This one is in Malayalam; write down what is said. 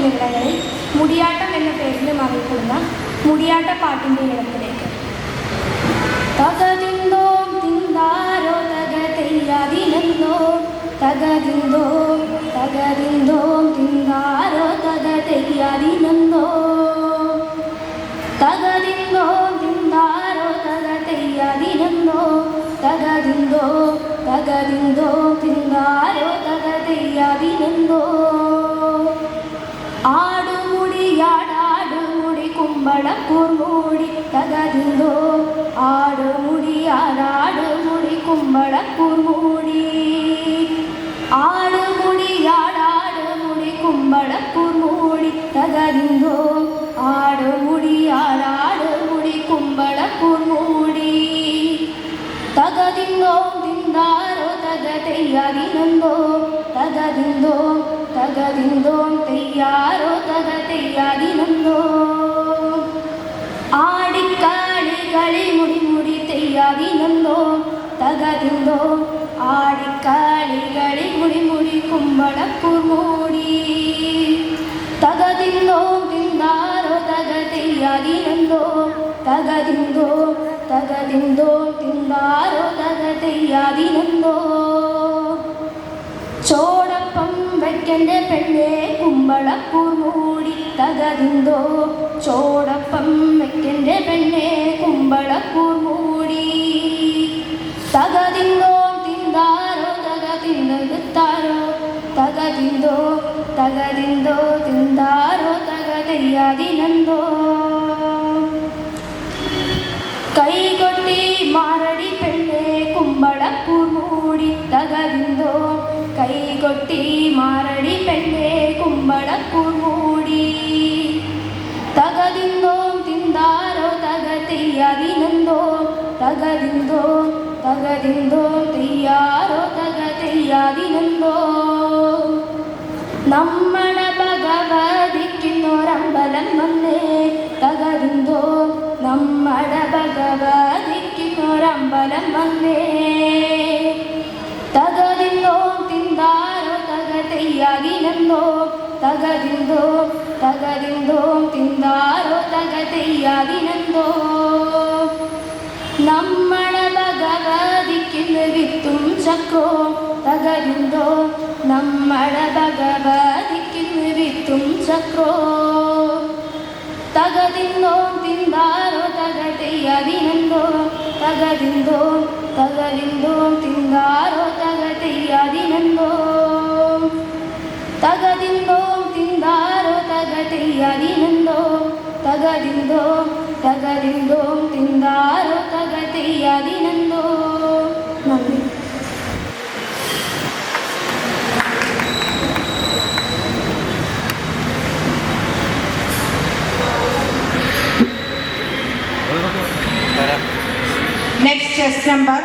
എന്നിവിടങ്ങളിൽ മുടിയാട്ടം എന്ന പേരിലും അറിയപ്പെടുന്ന മുടിയാട്ട പാട്ടിന്റെ ഇടത്തിലേക്ക്. തിന്താരോ തക തെയ്യാതിനെന്തോ തകതിന്തോ തകതിന്തോ തിന്താരോ തക തെയ്യാതിനെന്തോ തകതിന്തോ തിന്താരോ തക തകതിന്തോ തകതിന്തോ കുമ്പളക്കൂർ മൂടി തകതിന്തോ ആടുമുടിയാടാടുമുടി കുമ്പളക്കൂർ മൂടി ആടുമുടിയാടാടുമുടി കുമ്പളക്കൂർ മൂടി തകതിന്തോ ആടുമുടിയാടാടുമുടി കുമ്പളക്കൂർ മൂടി തകതിന്തോ തിന്താരോ തക തെയ്യാതിനെന്തോ തകതിന്തോ തകതിന്തോ തെയ്യാരോ തക തകതിന്തോ ആടിക്കാളികളി മുടി മുടി. കുമ്പളക്കൂർ മൂടി തകതിന്തോ തിന്താരോ തക തെയ്യാതിനെന്തോ തകതിന്തോ തകതിന്തോ തിന്നാരോ തക ചോടപ്പം വയ്ക്കന്റെ പെണ്ണെ കുമ്പളക്കൂർ മൂടി. തകതിന്തോ ചോടപ്പം വയ്ക്കന്റെ പെണ്ണെ തകതിന്തോ തകതിന്തോ തിന്താരോ തക തെയ്യാതിനെന്തോ കൈകൊട്ടി മാറടി പെണ്ണെ കുമ്പളക്കൂർ മൂടി തകതിന്തോ കൈകൊട്ടി മാറടി പെണ്ണെ കുമ്പളക്കൂർ മൂടി. തകതിന്തോ തിന്താരോ ತಗದಿಂದೋ തെയ്യാതിനെന്തോ തകതിന്തോ തകതിന്തോ നമ്മുടെ ഭഗവതിക്കുന്നൊരമ്പലം വന്നേ. തകരുന്തോ? നമ്മുടെ ഭഗവതിക്കുന്നൊരമ്പലം വന്നേ. തകരുന്നോ തിന്താരോ തക തകരുന്തോ? തകരിന്തോ? തിന്താരോ തക തെയ്യാതിനെന്തോ നമ്മളെ ഭഗവതിക്കുന്ന വിത്തും ചക്രോ. തകരിന്തോ? നമ്മളെ ഭഗവതിക്കുന്ന വിത്തും ചക്രോ? തകതിന്തോ തിന്താരോ തക തെയ്യാതിനെന്തോ തകതിന്തോ തകരിന്തോ? തിന്താരോ തക തെയ്യാതിനെന്തോ തകതിന്തോ തിന്താരോ തക തെയ്യാതിനെന്തോ തകതിന്തോ തകരിന്തോ? തിന്താരോ চেস্ট চেম্বার